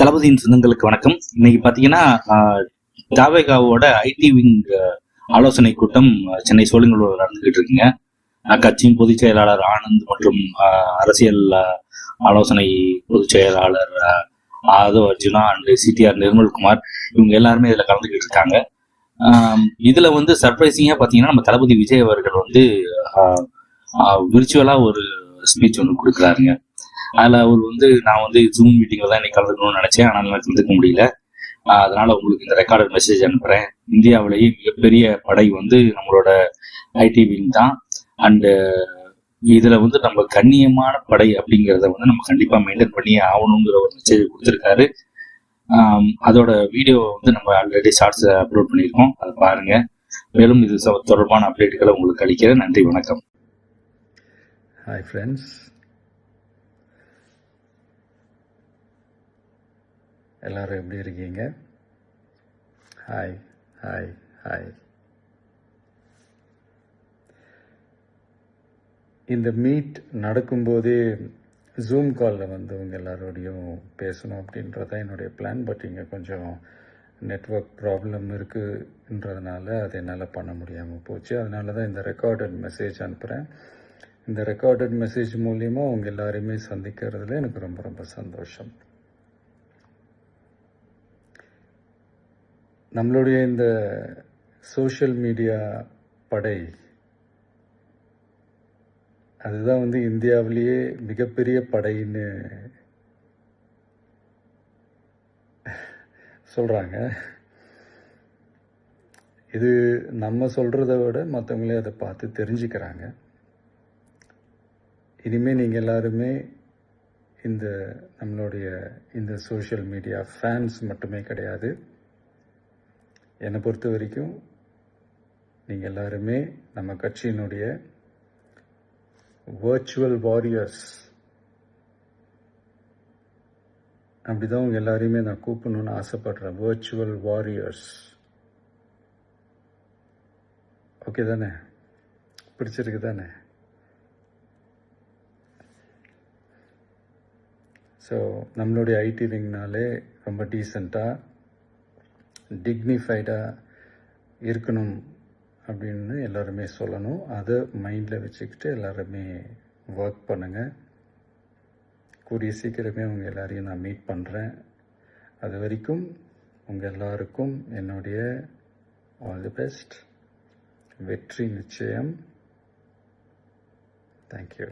தளபதியின் சொந்தங்களுக்கு வணக்கம். இன்னைக்கு பாத்தீங்கன்னா தாவேகாவோட ஐடி விங் ஆலோசனை கூட்டம் சென்னை சோழிங்கலூர் நடந்துகிட்டு இருக்குங்க. கட்சியின் பொதுச் செயலாளர் ஆனந்த் மற்றும் அரசியல் ஆலோசனை பொதுச் செயலாளர் ஆதவ் அர்ஜுனா அண்ட் சிடிஆர் நிர்மல்குமார் இவங்க எல்லாருமே இதுல கலந்துக்கிட்டு இருக்காங்க. இதுல வந்து சர்ப்ரைசிங்கா பாத்தீங்கன்னா நம்ம தளபதி விஜய் அவர்கள் வந்து விர்ச்சுவலா ஒரு ஸ்பீச் ஒன்று கொடுக்குறாருங்க. அதில் அவர் வந்து நான் வந்து ஜூம் மீட்டிங்கில் தான் இன்னைக்கு கலந்துக்கணும்னு நினச்சேன். ஆனால் என்னால கலந்துக்க முடியல. அதனால் உங்களுக்கு இந்த ரெக்கார்டட் மெசேஜ் அனுப்புகிறேன் இந்தியாவிலேயே மிகப்பெரிய படை வந்து நம்மளோட ஐடி விங் தான். அண்டு இதில் வந்து நம்ம கண்ணியமான படை அப்படிங்கிறத வந்து நம்ம கண்டிப்பாக மெயின்டைன் பண்ணி ஆகணுங்கிற ஒரு மெசேஜ் கொடுத்துருக்காரு. அதோட வீடியோ வந்து நம்ம ஆல்ரெடி ஷார்ட்ஸ் அப்லோட் பண்ணியிருக்கோம். அதை பாருங்க. மேலும் இது தொடர்பான அப்டேட்டுகளை உங்களுக்கு அளிக்கிறேன். நன்றி வணக்கம். ஹாய் ஃப்ரெண்ட்ஸ் எல்லாரும் எப்படி இருக்கீங்க? ஹாய் ஹாய் ஹாய் இந்த மீட் நடக்கும்போதே ஜூம் காலில் வந்து உங்கள் எல்லாரோடையும் பேசணும் அப்படின்றது தான் என்னுடைய பிளான் பட் இங்கே கொஞ்சம் நெட்வொர்க் ப்ராப்ளம் இருக்குன்றதுனால அதை என்னால் பண்ண முடியாமல் போச்சு. அதனால தான் இந்த ரெக்கார்டட் மெசேஜ் அனுப்புகிறேன் இந்த ரெக்கார்டட் மெசேஜ் மூலியமா உங்கள் எல்லாரையுமே சந்திக்கிறதுல எனக்கு ரொம்ப ரொம்ப சந்தோஷம். நம்மளுடைய இந்த சோஷியல் மீடியா படை அதுதான் வந்து இந்தியாவிலேயே மிகப்பெரிய படைன்னு சொல்கிறாங்க இது நம்ம சொல்கிறத விட மற்றவங்களே அதை பார்த்து தெரிஞ்சுக்கிறாங்க. இனிமேல் நீங்கள் எல்லாருமே இந்த நம்மளுடைய இந்த சோஷியல் மீடியா ஃபேன்ஸ் மட்டுமே கிடையாது. என்னை பொறுத்த வரைக்கும் நீங்கள் எல்லாருமே நம்ம கட்சியினுடைய வர்ச்சுவல் வாரியர்ஸ் அப்படிதான் உங்க எல்லாரையுமே நான் கூப்பிடணும்னு ஆசைப்படுறேன். வர்ச்சுவல் வாரியர்ஸ் ஓகே தானே? பிடிச்சிருக்கு தானே? ஸோ நம்மளுடைய ஐடி விங்னாலே ரொம்ப டீசெண்டாக டிக்னிஃபைடாக இருக்கணும் அப்படின்னு எல்லாருமே சொல்லணும். அதை மைண்டில் வச்சுக்கிட்டு எல்லாருமே ஒர்க் பண்ணுங்கள் கூடிய சீக்கிரமே உங்கள் எல்லாரையும் நான் மீட் பண்ணுறேன் அது வரைக்கும் உங்கள் எல்லாருக்கும் என்னுடைய ஆல் தி பெஸ்ட் வெற்றி நிச்சயம். தேங்க்யூ